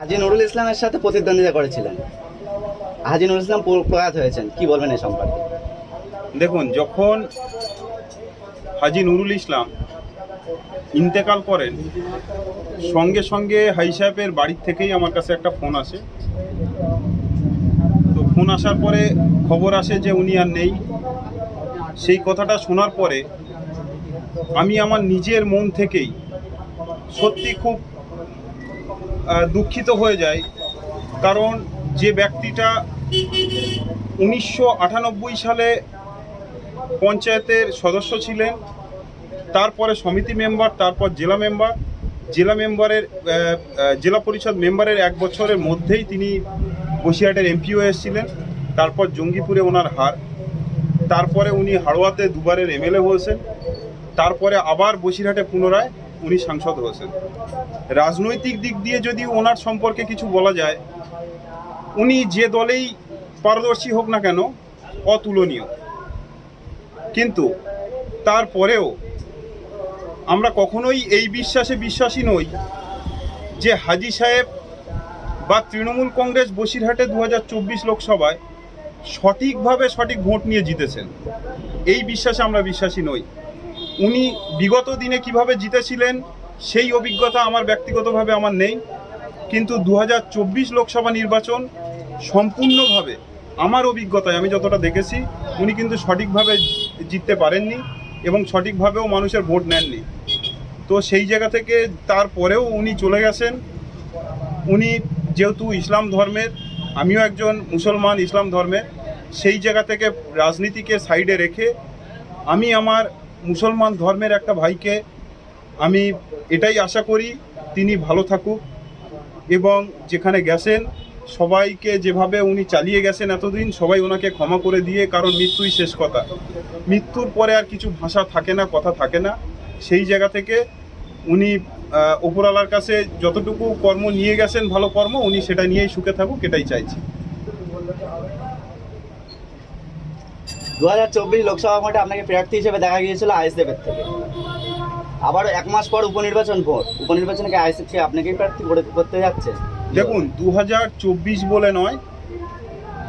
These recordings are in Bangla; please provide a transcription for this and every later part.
হাজি নুরুল ইসলামের সাথে প্রতিদ্বন্দ্বিতা করেছিলেন। হাজি নুরুল ইসলাম প্র- প্রয়াত হয়েছেন, কি বলবেন এই সম্পর্কে? দেখুন, যখন হাজি নুরুল ইসলাম ইন্তেকাল করেন, সঙ্গে সঙ্গে হাই সাহেবের বাড়ির থেকেই আমার কাছে একটা ফোন আসে। তো ফোন আসার পরে খবর আসে যে উনি আর নেই। সেই কথাটা শোনার পরে আমি আমার নিজের মন থেকেই সত্যি খুব দুঃখিত হয়ে যায়। কারণ যে ব্যক্তিটা উনিশশো আটানব্বই সালে পঞ্চায়েতের সদস্য ছিলেন, তারপরে সমিতি মেম্বার, তারপর জেলা মেম্বার, জেলা মেম্বারের জেলা পরিষদ মেম্বারের এক বছরের মধ্যেই তিনি বসিরহাটের এমপিও এসেছিলেন, তারপর জঙ্গিপুরে ওনার হার। তারপরে উনি হাড়োয়াতে দুবারের এমএলএ হয়েছেন, তারপরে আবার বসিরহাটে পুনরায় উনি সাংসদ হয়েছেন। রাজনৈতিক দিক দিয়ে যদি ওনার সম্পর্কে কিছু বলা যায়, উনি যে দলেই পারদর্শী হোক না কেন, অতুলনীয়। কিন্তু তারপরেও আমরা কখনোই এই বিশ্বাসে বিশ্বাসী নই যে হাজি সাহেব বা তৃণমূল কংগ্রেস বসিরহাটে দু হাজার চব্বিশ লোকসভায় সঠিকভাবে সঠিক ভোট নিয়ে জিতেছেন। এই বিশ্বাসে আমরা বিশ্বাসী নই। উনি বিগত দিনে কীভাবে জিতেছিলেন, সেই অভিজ্ঞতা আমার ব্যক্তিগতভাবে আমার নেই। কিন্তু দু হাজার চব্বিশ লোকসভা নির্বাচন সম্পূর্ণভাবে আমার অভিজ্ঞতায় আমি যতটা দেখেছি, উনি কিন্তু সঠিকভাবে জিততে পারেননি এবং সঠিকভাবেও মানুষের ভোট নেননি। তো সেই জায়গা থেকে তারপরেও উনি চলে গেছেন। উনি যেহেতু ইসলাম ধর্মের, আমিও একজন মুসলমান ইসলাম ধর্মের, সেই জায়গা থেকে রাজনীতিকে সাইডে রেখে আমি আমার মুসলমান ধর্মের একটা ভাইকে আমি এটাই আশা করি তিনি ভালো থাকুক এবং যেখানে গেছেন সবাইকে যেভাবে উনি চালিয়ে গেছেন এতদিন সবাই ওনাকে ক্ষমা করে দিয়ে কারণ মৃত্যুই শেষ কথা। মৃত্যুর পরে আর কিছু ভাষা থাকে না কথা থাকে না। সেই জায়গা থেকে উনি আহ, ওপরওয়ালার কাছে যতটুকু কর্ম নিয়ে গেছেন ভালো কর্ম উনি সেটা নিয়েই সুখে থাকুক এটাই চাইছি। দু হাজার চব্বিশ লোকসভা ভোটে আপনাকে প্রার্থী হিসেবে দেখা গিয়েছিল আইএসএফের থেকে। আবার এক মাস পর উপনির্বাচন ভোট। উপনির্বাচনে আইএসএফ থেকে আপনাকেই প্রার্থী করে- করতে যাচ্ছে। দেখুন, দু হাজার চব্বিশ বলে নয়,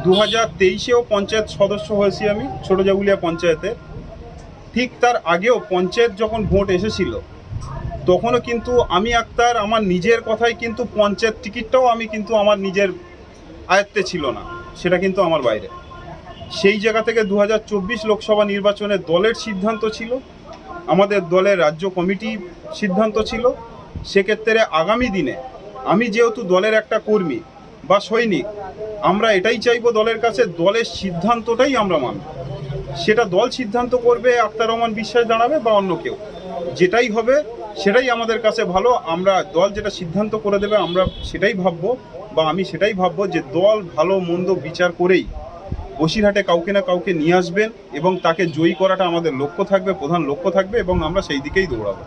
দু হাজার তেইশেও পঞ্চায়েত সদস্য হয়েছি আমি, ছোট জাগুলিয়া পঞ্চায়েতে। ঠিক তার আগেও পঞ্চায়েত যখন ভোট এসেছিল, তখনও কিন্তু আমি আক্তার, আমার নিজের কথাই কিন্তু পঞ্চায়েত টিকিটটাও আমি কিন্তু আমার নিজের আয়ত্তে ছিল না, সেটা কিন্তু আমার বাইরে। সেই জায়গা থেকে দু হাজার চব্বিশ লোকসভা নির্বাচনে দলের সিদ্ধান্ত ছিল। আমাদের দলের রাজ্য কমিটি সিদ্ধান্ত ছিল। সেক্ষেত্রে আগামী দিনে আমি যেহেতু দলের একটা কর্মী বা সৈনিক, আমরা এটাই চাইব দলের কাছে, দলের সিদ্ধান্তটাই আমরা মানব। সেটা দল সিদ্ধান্ত করবে, আক্তার রহমান বিশ্বাস দাঁড়াবে বা অন্য কেউ। যেটাই হবে, সেটাই আমাদের কাছে ভালো। আমরা দল যেটা সিদ্ধান্ত করে দেবে, আমরা সেটাই ভাববো বা আমি সেটাই ভাববো যে দল ভালো, মন্দ বিচার করেই বসিরহাটে কাউকে না কাউকে নিয়ে আসবেন এবং তাকে জয়ী করাটা আমাদের লক্ষ্য থাকবে, প্রধান লক্ষ্য থাকবে এবং আমরা সেই দিকেই দৌড়াবো।